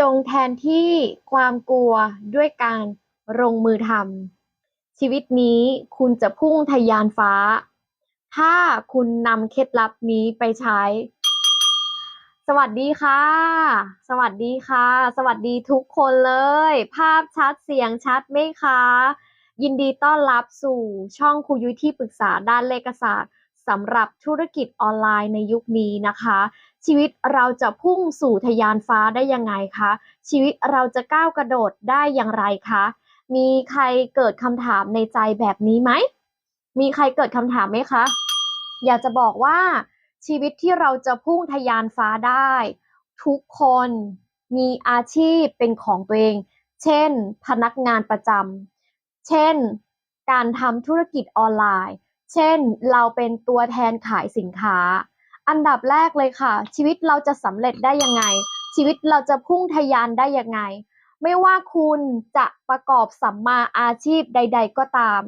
จงแทนที่ความกลัวด้วยการลงมือทำชีวิตนี้คุณจะพุ่งทะยานฟ้า ถ้าคุณนำเคล็ดลับนี้ไปใช้ สวัสดีค่ะ สวัสดีค่ะ สวัสดีทุกคนเลย ภาพชัดเสียงชัดไหมคะ ยินดีต้อนรับสู่ช่องครูยุ้ยที่ปรึกษาด้านเลขศาสตร์สำหรับธุรกิจออนไลน์ในยุคนี้นะคะ ชีวิตเราจะพุ่งสู่ทยานฟ้าได้ยังไงคะ ชีวิตเราจะก้าวกระโดดได้อย่างไรคะ มีใครเกิดคำถามในใจแบบนี้ไหม มีใครเกิดคำถามไหมคะ อยากจะบอกว่า ชีวิตที่เราจะพุ่งทยานฟ้าได้ ทุกคนมีอาชีพเป็นของตัวเอง เช่น พนักงานประจำ เช่น การทำธุรกิจออนไลน์ เช่น เราเป็นตัวแทนขายสินค้า อันดับแรกเลยค่ะ ชีวิตเราจะสำเร็จได้ยังไง ชีวิตเราจะพุ่งทะยานได้ยังไง ไม่ว่าคุณจะประกอบสัมมาอาชีพใด ๆ ก็ตาม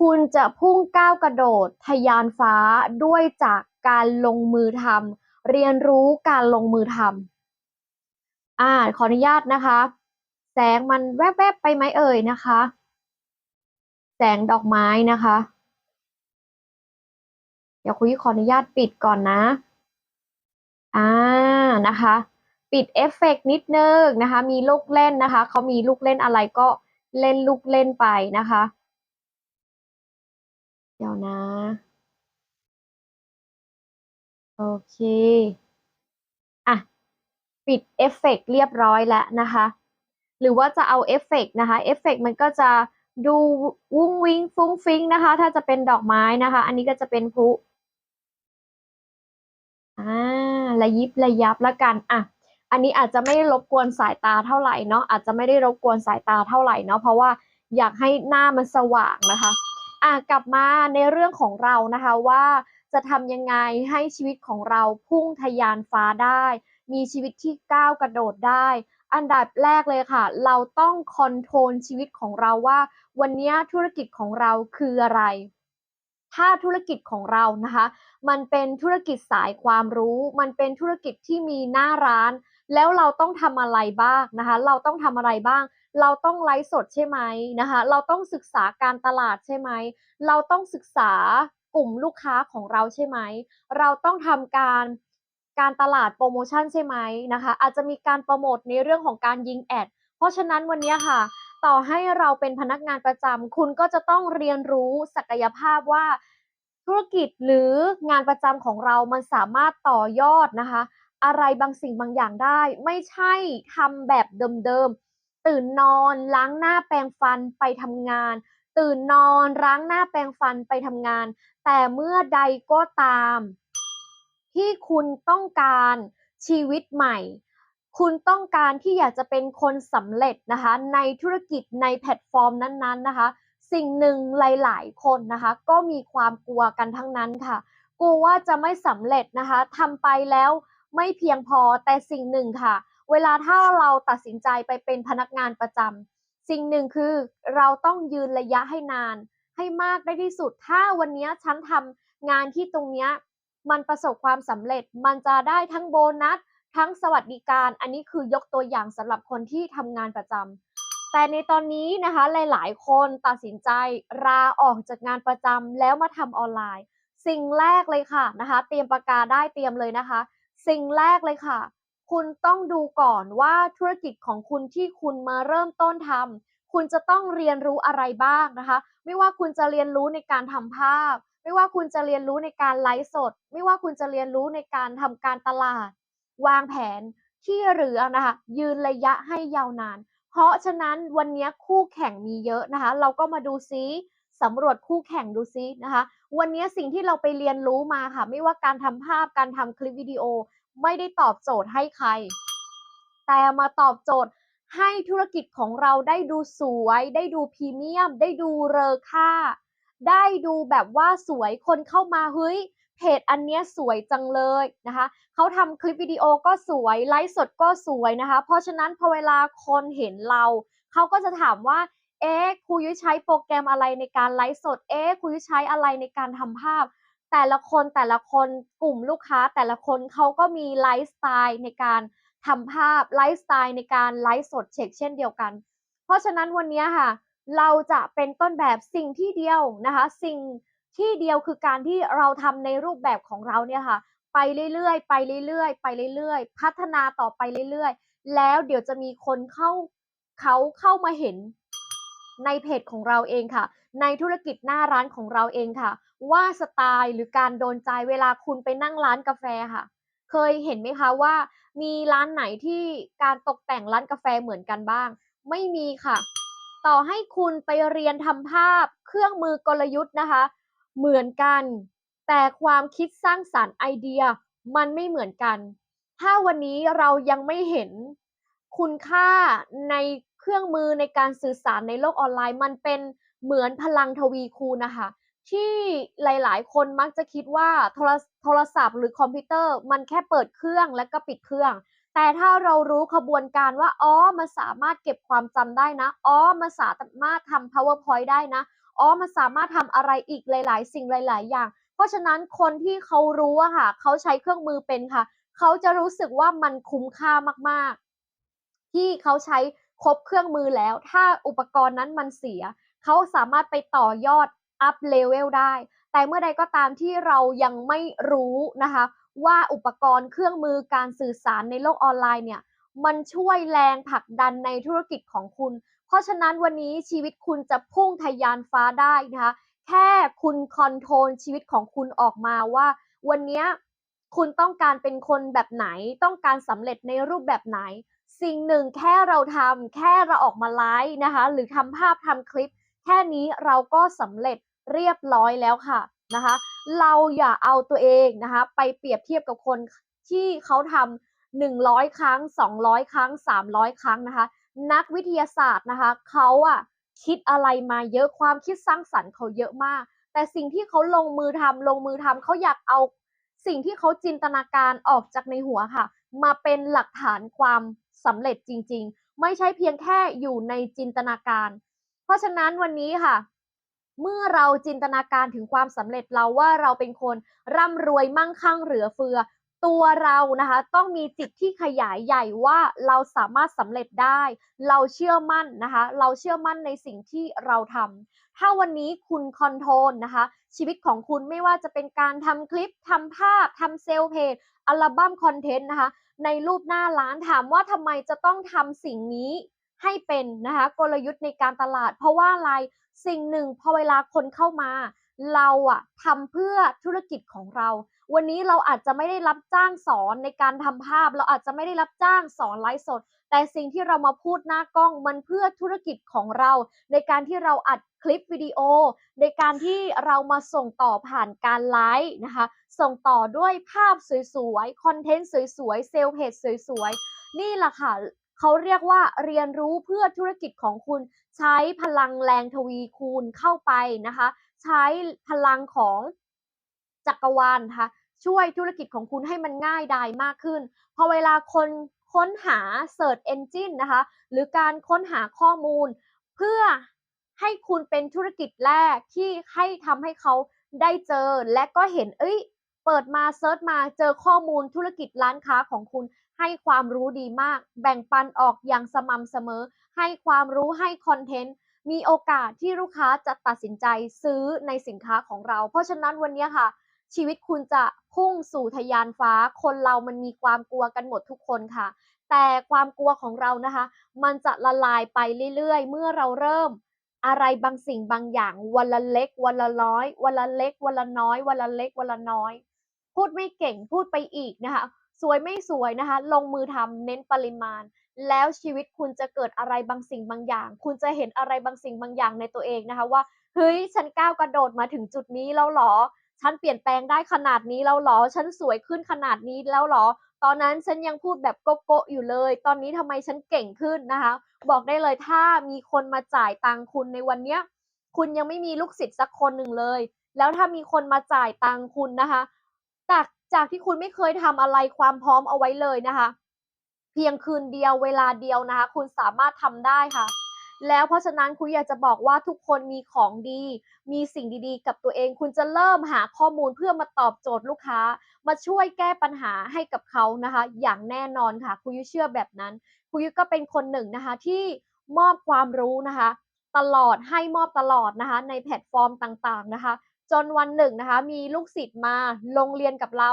คุณจะพุ่งก้าวกระโดดทะยานฟ้าด้วยจากการลงมือทำเรียนรู้การลงมือทำอ่าขออนุญาตนะคะ แสงมันแวบๆไปไหมเอ่ยนะคะ แสงดอกไม้นะคะ เดี๋ยวคุยขออนุญาตปิดก่อนนะอ่านะคะ ปิดเอฟเฟกนิดนึงนะคะ มีลูกเล่นนะคะเขามีลูกเล่นอะไรก็เล่นลูกเล่นไปนะคะ เดี๋ยวนะ โอเคอะปิดเอฟเฟกเรียบร้อยแล้วนะคะ หรือว่าจะเอาเอฟเฟกนะคะเอฟเฟกมันก็จะดูวุ้งวิ้งฟุ้งฟิ้งนะคะ ถ้าจะเป็นดอกไม้นะคะ อันนี้ก็จะเป็นพลุ อ่าระยิบระยับแล้วกันอะอันนี้อาจจะไม่ได้รบกวนสายตาเท่าไหร่เนาะอาจจะไม่ได้รบกวนสายตาเท่าไหร่เนาะเพราะว่าอยากให้หน้ามันสว่างนะคะอะกลับมาในเรื่องของเรานะคะว่าจะทำยังไงให้ชีวิตของเราพุ่งทะยานฟ้าได้ มีชีวิตที่ก้าวกระโดดได้ อันดับแรกเลยค่ะ เราต้องคอนโทรลชีวิตของเราว่า วันนี้ธุรกิจของเราคืออะไร ถ้าธุรกิจของเรานะคะ มันเป็นธุรกิจสายความรู้ มันเป็นธุรกิจที่มีหน้าร้าน แล้วเราต้องทำอะไรบ้างนะคะ เราต้องทำอะไรบ้าง เราต้องไลฟ์สดใช่ไหมนะคะ เราต้องศึกษาการตลาดใช่ไหม เราต้องศึกษากลุ่มลูกค้าของเราใช่ไหม เราต้องทำการการตลาดโปรโมชั่นใช่ไหมนะคะ อาจจะมีการโปรโมทในเรื่องของการยิงแอด เพราะฉะนั้นวันนี้ค่ะ ต่อให้เราเป็นพนักงานประจำคุณก็จะต้องเรียนรู้ศักยภาพว่าธุรกิจหรืองานประจำของเรามันสามารถต่อยอดนะคะ อะไรบางสิ่งบางอย่างได้ ไม่ใช่ทำแบบเดิมๆตื่นนอนล้างหน้าแปรงฟันไปทำงาน ตื่นนอนล้างหน้าแปรงฟันไปทำงาน แต่เมื่อใดก็ตาม ที่คุณต้องการชีวิตใหม่ คุณต้องการที่อยากจะเป็นคนสำเร็จนะคะ ในธุรกิจในแพลตฟอร์มนั้นๆนะคะ สิ่งหนึ่งหลาย ๆ คนนะคะ ก็มีความกลัวกันทั้งนั้นค่ะ กลัวว่าจะไม่สำเร็จนะคะทำไปแล้วไม่เพียงพอแต่สิ่งหนึ่งค่ะ เวลาถ้าเราตัดสินใจไปเป็นพนักงานประจำสิ่งหนึ่งคือเราต้องยืนระยะให้นาน ให้มากได้ที่สุด ถ้าวันนี้ฉันทำงานที่ตรงเนี้ยมันประสบความสำเร็จ มันจะได้ทั้งโบนัส ทั้งสวัสดิการอันนี้คือยกตัวอย่างสำหรับคนที่ทำงานประจำแต่ในตอนนี้นะคะหลาย ๆ คนตัดสินใจลาออกจากงานประจำแล้วมาทำออนไลน์ สิ่งแรกเลยค่ะนะคะ เตรียมปากกาได้เตรียมเลยนะคะ สิ่งแรกเลยค่ะ คุณต้องดูก่อนว่าธุรกิจของคุณที่คุณมาเริ่มต้นทำคุณจะต้องเรียนรู้อะไรบ้างนะคะ ไม่ว่าคุณจะเรียนรู้ในการทำภาพ ไม่ว่าคุณจะเรียนรู้ในการไลฟ์สด ไม่ว่าคุณจะเรียนรู้ในการทำการตลาด วางแผนที่เหลือนะคะยืนระยะให้ยาวนาน เพราะฉะนั้นวันนี้คู่แข่งมีเยอะนะคะ เราก็มาดูซิสำรวจคู่แข่งดูซินะคะ วันนี้สิ่งที่เราไปเรียนรู้มาค่ะ ไม่ว่าการทำภาพการทำคลิปวิดีโอ ไม่ได้ตอบโจทย์ให้ใคร แต่มาตอบโจทย์ให้ธุรกิจของเราได้ดูสวย ได้ดูพรีเมียม ได้ดูเลอค่า ได้ดูแบบว่าสวยคนเข้ามาเฮ้ยเพจอันเนี้ยสวยจังเลยนะคะ เขาทำคลิปวิดีโอก็สวยไลฟ์สดก็สวยนะคะ เพราะฉะนั้นพอเวลาคนเห็นเรา เขาก็จะถามว่า เอ๊ะครูยุ้ยใช้โปรแกรมอะไรในการไลฟ์สด เอ๊ะครูยุ้ยใช้อะไรในการทำภาพ แต่ละคนแต่ละคนกลุ่มลูกค้า แต่ละคนเขาก็มีไลฟ์สไตล์ในการทำภาพไลฟ์สไตล์ในการไลฟ์สดเช็คเช่นเดียวกัน เพราะฉะนั้นวันนี้ค่ะ เราจะเป็นต้นแบบสิ่งที่เดียวนะคะ สิ่งที่เดียวคือการที่เราทำในรูปแบบของเราเนี่ยค่ะ ไปเรื่อยๆ ไปเรื่อยๆ ไปเรื่อยๆ พัฒนาต่อไปเรื่อยๆ แล้วเดี๋ยวจะมีคนเข้าเขาเข้ามาเห็นในเพจของเราเองค่ะ ในธุรกิจหน้าร้านของเราเองค่ะ ว่าสไตล์หรือการโดนใจเวลาคุณไปนั่งร้านกาแฟค่ะ เคยเห็นไหมคะว่า มีร้านไหนที่การตกแต่งร้านกาแฟเหมือนกันบ้าง ไม่มีค่ะ ต่อให้คุณไปเรียนทำภาพเครื่องมือกลยุทธ์นะคะ เหมือนกัน แต่ความคิดสร้างสรรค์ไอเดียมันไม่เหมือนกัน ถ้าวันนี้เรายังไม่เห็นคุณค่าในเครื่องมือในการสื่อสารในโลกออนไลน์ มันเป็นเหมือนพลังทวีคูณนะคะ ที่หลาย ๆ คนมักจะคิดว่าโทรโทรศัพท์หรือคอมพิวเตอร์ มันแค่เปิดเครื่องแล้วก็ปิดเครื่อง แต่ถ้าเรารู้ขบวนการว่าอ๋อมันสามารถเก็บความจำได้นะอ๋อมันสามารถทำ powerpoint ได้นะอ๋อมันสามารถทำอะไรอีกหลาย ๆ สิ่งหลาย ๆ อย่าง เพราะฉะนั้นคนที่เขารู้อะค่ะเขาใช้เครื่องมือเป็นค่ะ เขาจะรู้สึกว่ามันคุ้มค่ามากๆ ที่เขาใช้ครบเครื่องมือแล้ว ถ้าอุปกรณ์นั้นมันเสีย เขาสามารถไปต่อยอดอัพเลเวลได้ แต่เมื่อใดก็ตามที่เรายังไม่รู้นะคะ ว่าอุปกรณ์เครื่องมือการสื่อสารในโลกออนไลน์เนี่ย มันช่วยแรงผลักดันในธุรกิจของคุณ เพราะฉะนั้นวันนี้ชีวิตคุณจะพุ่งทะยานฟ้าได้นะคะ แค่คุณคอนโทรลชีวิตของคุณออกมาว่า วันนี้คุณต้องการเป็นคนแบบไหน ต้องการสำเร็จในรูปแบบไหน สิ่งหนึ่งแค่เราทำแค่เราออกมาไลฟ์นะคะ หรือทำภาพทำคลิป แค่นี้เราก็สำเร็จเรียบร้อยแล้วค่ะนะคะ เราอย่าเอาตัวเองนะคะ ไปเปรียบเทียบกับคนที่เขาทำหนึ่งร้อยครั้งสองร้อยครั้งสามร้อยครั้งนะคะ นักวิทยาศาสตร์นะคะเขาอะ คิดอะไรมาเยอะความคิดสร้างสรรค์เขาเยอะมาก แต่สิ่งที่เขาลงมือทำลงมือทำเขาอยากเอาสิ่งที่เขาจินตนาการออกจากในหัวค่ะ มาเป็นหลักฐานความสำเร็จจริง ๆ ไม่ใช่เพียงแค่อยู่ในจินตนาการ เพราะฉะนั้นวันนี้ค่ะ เมื่อเราจินตนาการถึงความสำเร็จเราว่าเราเป็นคนร่ำรวยมั่งคั่งเหลือเฟือ ตัวเรานะคะต้องมีจิตที่ขยายใหญ่ว่าเราสามารถสำเร็จได้ เราเชื่อมั่นนะคะ เราเชื่อมั่นในสิ่งที่เราทำถ้าวันนี้คุณคอนโทรลนะคะ ชีวิตของคุณไม่ว่าจะเป็นการทำคลิปทำภาพทำเซลล์เพจอัลบั้มคอนเทนต์นะคะ ในรูปหน้าร้านถามว่าทำไมจะต้องทำสิ่งนี้ให้เป็นนะคะกลยุทธ์ในการตลาด เพราะว่าอะไรสิ่งหนึ่งพอเวลาคนเข้ามา เราอะทำเพื่อธุรกิจของเรา วันนี้เราอาจจะไม่ได้รับจ้างสอนในการทำภาพ เราอาจจะไม่ได้รับจ้างสอนไลฟ์สด แต่สิ่งที่เรามาพูดหน้ากล้องมันเพื่อธุรกิจของเรา ในการที่เราอัดคลิปวิดีโอ ในการที่เรามาส่งต่อผ่านการไลฟ์นะคะ ส่งต่อด้วยภาพสวยๆคอนเทนต์สวยๆเซลล์เพจสวยๆนี่แหละค่ะเขาเรียกว่าเรียนรู้เพื่อธุรกิจของคุณใช้พลังแรงทวีคูณเข้าไปนะคะ ใช้พลังของจักรวาลนะคะ ช่วยธุรกิจของคุณให้มันง่ายดายมากขึ้น พอเวลาคนค้นหา Search Engine นะคะ หรือการค้นหาข้อมูล เพื่อให้คุณเป็นธุรกิจแรกที่ให้ทำให้เขาได้เจอ และก็เห็น เอ้ย เปิดมาเซิร์ชมาเจอข้อมูลธุรกิจร้านค้าของคุณ ให้ความรู้ดีมาก แบ่งปันออกอย่างสม่ำเสมอ ให้ความรู้ให้คอนเทนต์มีโอกาสที่ลูกค้าจะตัดสินใจซื้อในสินค้าของเรา เพราะฉะนั้นวันนี้ค่ะ ชีวิตคุณจะพุ่งสู่ทยานฟ้า คนเรามันมีความกลัวกันหมดทุกคนค่ะ แต่ความกลัวของเรานะคะ มันจะละลายไปเรื่อยๆ เมื่อเราเริ่มอะไรบางสิ่งบางอย่าง วันละเล็ก วันละน้อย วันละเล็ก วันละน้อย วันละเล็ก วันละน้อย พูดไม่เก่งพูดไปอีกนะคะ สวยไม่สวยนะคะ ลงมือทำเน้นปริมาณ แล้วชีวิตคุณจะเกิดอะไรบางสิ่งบางอย่าง คุณจะเห็นอะไรบางสิ่งบางอย่างในตัวเองนะคะ ว่าเฮ้ยฉันก้าวกระโดดมาถึงจุดนี้แล้วหรอ ฉันเปลี่ยนแปลงได้ขนาดนี้แล้วหรอ ฉันสวยขึ้นขนาดนี้แล้วหรอ ตอนนั้นฉันยังพูดแบบโกโก้อยู่เลย ตอนนี้ทำไมฉันเก่งขึ้นนะคะ บอกได้เลยถ้ามีคนมาจ่ายตังคุณในวันเนี้ย คุณยังไม่มีลูกศิษย์สักคนหนึ่งเลย แล้วถ้ามีคนมาจ่ายตังคุณนะคะ จากจากที่คุณไม่เคยทำอะไรความพร้อมเอาไว้เลยนะคะ เพียงคืนเดียวเวลาเดียวนะคะ คุณสามารถทำได้ค่ะ แล้วเพราะฉะนั้นครูอยากจะบอกว่าทุกคนมีของดี มีสิ่งดีๆ กับตัวเอง คุณจะเริ่มหาข้อมูลเพื่อมาตอบโจทย์ลูกค้า มาช่วยแก้ปัญหาให้กับเขานะคะ อย่างแน่นอนค่ะครูยุ้ยเชื่อแบบนั้นครูยุ้ก็เป็นคนหนึ่งนะคะ ที่มอบความรู้นะคะ ตลอดให้มอบตลอดนะคะ ในแพลตฟอร์มต่างๆนะคะ จนวันหนึ่งนะคะ มีลูกศิษย์มาลงเรียนกับเรา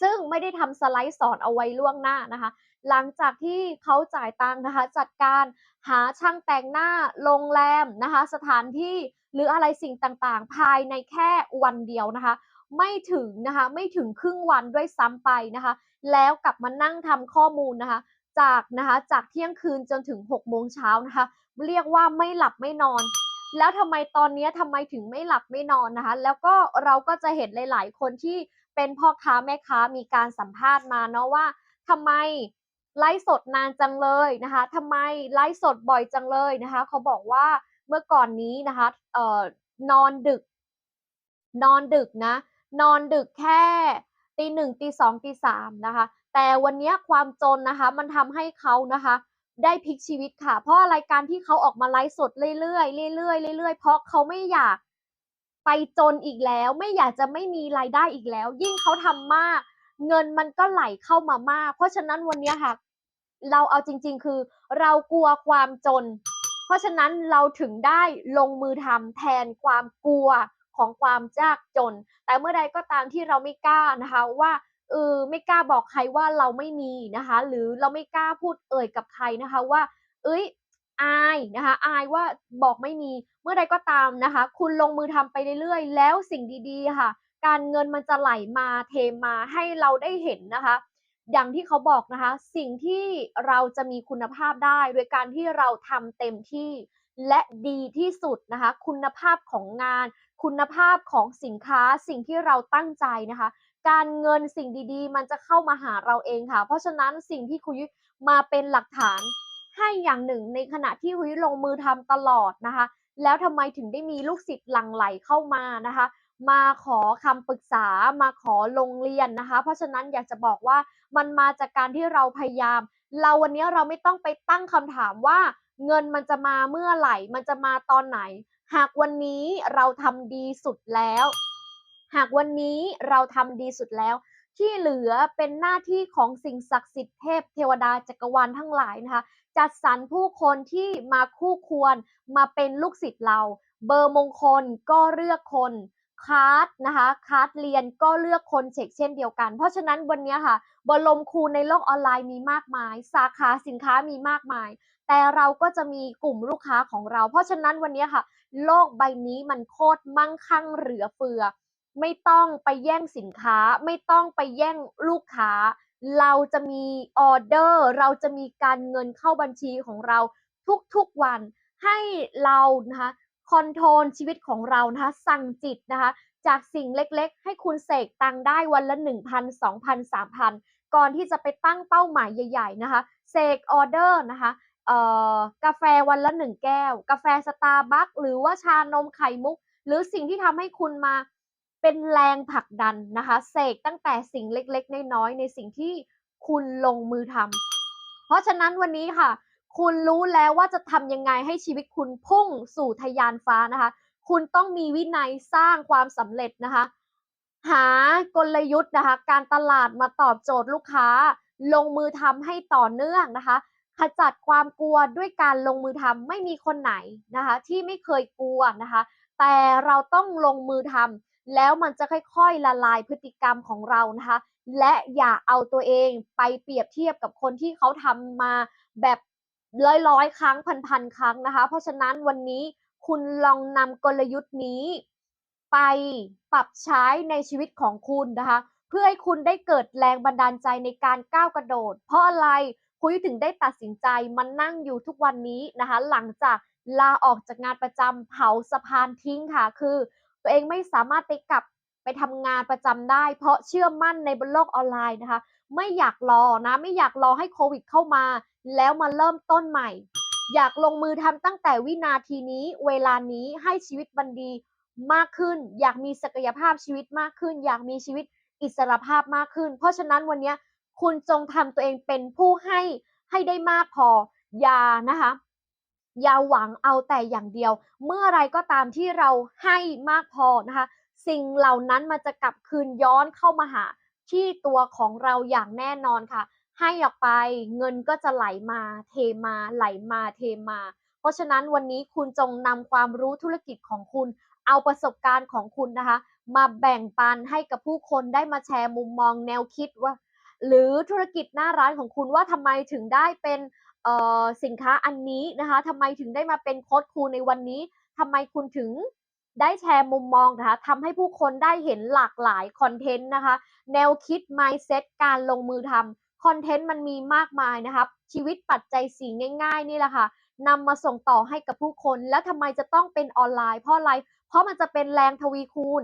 ซึ่งไม่ได้ทำสไลด์สอนเอาไว้ล่วงหน้านะคะ หลังจากที่เขาจ่ายตังค์นะคะ จัดการหาช่างแต่งหน้าโรงแรมนะคะ สถานที่หรืออะไรสิ่งต่างๆ ภายในแค่วันเดียวนะคะ ไม่ถึงนะคะไม่ถึงครึ่งวันด้วยซ้ำไปนะคะ แล้วกลับมานั่งทำข้อมูลนะคะ จากนะคะจากเที่ยงคืนจนถึง6โมงเช้านะคะ เรียกว่าไม่หลับไม่นอน แล้วทำไมตอนนี้ทำไมถึงไม่หลับไม่นอนนะคะ แล้วก็เราก็จะเห็นหลาย ๆ คนที่เป็นพ่อค้าแม่ค้ามีการสัมภาษณ์มาเนาะว่าทำไม ไลฟ์สดนานจังเลยนะคะทำไมไลฟ์สดบ่อยจังเลยนะคะ เขาบอกว่าเมื่อก่อนนี้นะคะเอ่อนอนดึก นอนดึกนะ นอนดึกแค่ตีหนึ่งตีสองตีสามนะคะ แต่วันนี้ความจนนะคะ มันทำให้เขานะคะ ได้พลิกชีวิตค่ะ เพราะอะไรการที่เขาออกมาไลฟ์สดเรื่อยๆเรื่อยๆเรื่อยๆเพราะเขาไม่อยากไปจนอีกแล้ว ไม่อยากจะไม่มีรายได้อีกแล้ว ยิ่งเขาทำมาก เงินมันก็ไหลเข้ามามาก เพราะฉะนั้นวันนี้ค่ะ เราเอาจริง ๆ คือเรากลัวความจน เพราะฉะนั้นเราถึงได้ลงมือทำแทนความกลัวของความยากจน แต่เมื่อใดก็ตามที่เราไม่กล้านะคะว่าเออไม่กล้าบอกใครว่าเราไม่มีนะคะ หรือเราไม่กล้าพูดเอ่ยกับใครนะคะว่า เอ้ยอายนะคะอายว่าบอกไม่มีเมื่อใดก็ตามนะคะ คุณลงมือทำไปเรื่อยๆ แล้วสิ่งดีๆค่ะ การเงินมันจะไหลมาเทมาให้เราได้เห็นนะคะ อย่างที่เขาบอกนะคะ สิ่งที่เราจะมีคุณภาพได้โดยการที่เราทำเต็มที่และดีที่สุดนะคะ คุณภาพของงาน คุณภาพของสินค้าสิ่งที่เราตั้งใจนะคะ การเงินสิ่งดีๆ มันจะเข้ามาหาเราเองค่ะ เพราะฉะนั้นสิ่งที่คุยมาเป็นหลักฐานให้อย่างหนึ่งในขณะที่คุยลงมือทำตลอดนะคะ แล้วทำไมถึงได้มีลูกศิษย์หลั่งไหลเข้ามานะคะ มาขอคำปรึกษามาขอลงเรียนนะคะ เพราะฉะนั้นอยากจะบอกว่ามันมาจากการที่เราพยายาม เราวันนี้เราไม่ต้องไปตั้งคำถามว่า เงินมันจะมาเมื่อไหร่ มันจะมาตอนไหน หากวันนี้เราทำดีสุดแล้ว หากวันนี้เราทำดีสุดแล้ว ที่เหลือเป็นหน้าที่ของสิ่งศักดิ์สิทธิ์เทพเทวดาจักรวาลทั้งหลายนะคะจัดสรรผู้คนที่มาคู่ควรมาเป็นลูกศิษย์เรา เบอร์มงคลก็เลือกคน คาร์ดนะคะคาร์ดเรียนก็เลือกคนเช็คเช่นเดียวกัน เพราะฉะนั้นวันนี้ค่ะบรมครูในโลกออนไลน์มีมากมาย สาขาสินค้ามีมากมาย แต่เราก็จะมีกลุ่มลูกค้าของเรา เพราะฉะนั้นวันนี้ค่ะ โลกใบนี้มันโคตรมั่งคั่งเหลือเฟือ ไม่ต้องไปแย่งสินค้า ไม่ต้องไปแย่งลูกค้า เราจะมีออเดอร์ เราจะมีการเงินเข้าบัญชีของเราทุกๆวันให้เรานะคะ คอนโทรลชีวิตของเรานะคะ สั่งจิตนะคะ จากสิ่งเล็กๆ ให้คุณเสกตังได้วันละ 1,000 2,000 3,000 ก่อนที่จะไปตั้งเป้าหมายใหญ่ๆนะคะ เสกออเดอร์นะคะกาแฟวันละ 1 แก้ว กาแฟสตาร์บัคหรือว่าชานมไข่มุก หรือสิ่งที่ทำให้คุณมาเป็นแรงผลักดันนะคะเสกตั้งแต่สิ่งเล็กๆ น้อยๆในสิ่งที่คุณลงมือทำเพราะฉะนั้นวันนี้ค่ะ คุณรู้แล้วว่าจะทำยังไงให้ชีวิตคุณพุ่งสู่ทยานฟ้านะคะ คุณต้องมีวินัยสร้างความสำเร็จนะคะ หากลยุทธ์นะคะ การตลาดมาตอบโจทย์ลูกค้า ลงมือทำให้ต่อเนื่องนะคะขจัดความกลัวด้วยการลงมือทำไม่มีคนไหนนะคะ ที่ไม่เคยกลัวนะคะ แต่เราต้องลงมือทำแล้วมันจะค่อยๆละลายพฤติกรรมของเรานะคะ และอย่าเอาตัวเองไปเปรียบเทียบกับคนที่เขาทำมาแบบ ร้อยร้อยครั้งพันๆครั้งนะคะ เพราะฉะนั้นวันนี้คุณลองนำกลยุทธ์นี้ ไปปรับใช้ในชีวิตของคุณนะคะ เพื่อให้คุณได้เกิดแรงบันดาลใจในการก้าวกระโดด เพราะอะไรคุยถึงได้ตัดสินใจมานั่งอยู่ทุกวันนี้นะคะ หลังจากลาออกจากงานประจำเผาสะพานทิ้งค่ะ คือ ตัวเองไม่สามารถไปกลับไปทำงานประจำได้ เพราะเชื่อมั่นในบนโลกออนไลน์นะคะ ไม่อยากรอนะ ไม่อยากรอให้โควิดเข้ามา แล้วมาเริ่มต้นใหม่ อยากลงมือทำตั้งแต่วินาทีนี้เวลานี้ให้ชีวิตมันดีมากขึ้น อยากมีศักยภาพชีวิตมากขึ้น อยากมีชีวิตอิสรภาพมากขึ้น เพราะฉะนั้นวันนี้คุณจงทำตัวเองเป็นผู้ให้ให้ได้มากพออย่านะคะอย่าหวังเอาแต่อย่างเดียว เมื่อไรก็ตามที่เราให้มากพอนะคะ สิ่งเหล่านั้นมันจะกลับคืนย้อนเข้ามาหาที่ตัวของเราอย่างแน่นอนค่ะ ให้ออกไปเงินก็จะไหลมาเทมาไหลมาเทมา เพราะฉะนั้นวันนี้คุณจงนำความรู้ธุรกิจของคุณ เอาประสบการณ์ของคุณนะคะ มาแบ่งปันให้กับผู้คนได้มาแชร์มุมมองแนวคิดว่า หรือธุรกิจหน้าร้านของคุณว่าทำไมถึงได้เป็นสินค้าอันนี้นะคะทำไมถึงได้มาเป็นโค้ดครูในวันนี้ทำไมคุณถึงได้แชร์มุมมองนะคะทำให้ผู้คนได้เห็นหลากหลายคอนเทนต์นะคะ แนวคิด mindset การลงมือทำ คอนเทนต์มันมีมากมายนะครับชีวิตปัจจัยสีง่าย ๆ นี่แหละค่ะนำมาส่งต่อให้กับผู้คน แล้วทำไมจะต้องเป็นออนไลน์เพราะอะไร เพราะมันจะเป็นแรงทวีคูณ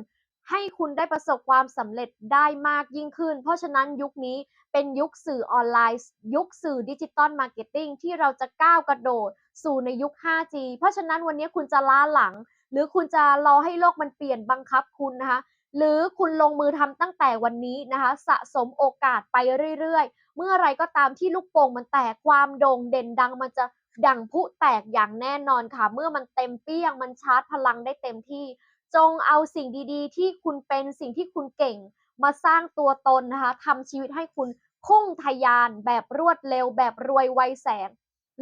ให้คุณได้ประสบความสำเร็จได้มากยิ่งขึ้น เพราะฉะนั้นยุคนี้เป็นยุคสื่อออนไลน์ ยุคสื่อดิจิตอลมาร์เก็ตติ้งที่เราจะก้าวกระโดด สู่ในยุค 5G เพราะฉะนั้นวันนี้คุณจะล้าหลัง หรือคุณจะรอให้โลกมันเปลี่ยนบังคับคุณนะคะหรือคุณลงมือทำตั้งแต่วันนี้นะคะ สะสมโอกาสไปเรื่อยๆ เมื่อไรก็ตามที่ลูกโป่งมันแตกความโด่งเด่นดังมันจะดังพุแตกอย่างแน่นอนค่ะ เมื่อมันเต็มเปี้ยงมันชาร์จพลังได้เต็มที่ จงเอาสิ่งดีๆ ที่คุณเป็นสิ่งที่คุณเก่ง มาสร้างตัวตนนะคะทำชีวิตให้คุณพุ่งทะยานแบบรวดเร็ว แบบรวยไวแสง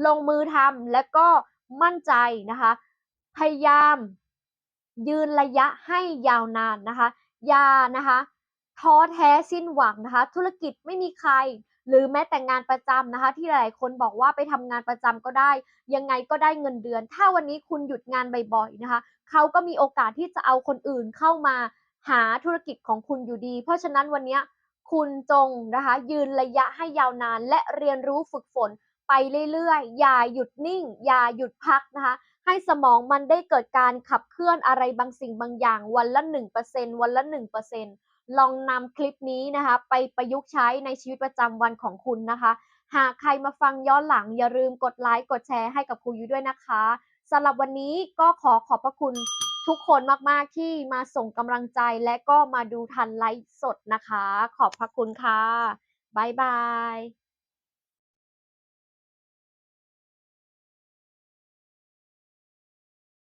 ลงมือทำและก็มั่นใจนะคะ พยายาม ยืนระยะให้ยาวนานนะคะอย่านะคะท้อแท้สิ้นหวังนะคะ ธุรกิจไม่มีใคร หรือแม้แต่งานประจำนะคะ ที่หลายคนบอกว่าไปทำงานประจำก็ได้ ยังไงก็ได้เงินเดือน ถ้าวันนี้คุณหยุดงานบ่อยๆนะคะเขาก็มีโอกาสที่จะเอาคนอื่นเข้ามาหาธุรกิจของคุณอยู่ดี เพราะฉะนั้นวันนี้คุณจงนะคะ ยืนระยะให้ยาวนาน และเรียนรู้ฝึกฝนไปเรื่อยๆ อย่าหยุดนิ่ง อย่าหยุดพักนะคะ ให้สมองมันได้เกิดการขับเคลื่อนอะไรบางสิ่งบางอย่าง วันละ 1%วันละ 1% ลองนำคลิปนี้นะคะ ไปประยุกต์ใช้ในชีวิตประจำวันของคุณนะคะ หากใครมาฟังย้อนหลังอย่าลืมกดไลค์กดแชร์ให้กับครูยุ้ยด้วยนะคะสำหรับวันนี้ก็ขอขอบพระคุณทุกคนมาก ๆ ที่มาส่งกำลังใจและก็มาดูทันไลฟ์สดนะคะ ขอบพระคุณค่ะ บ๊ายบาย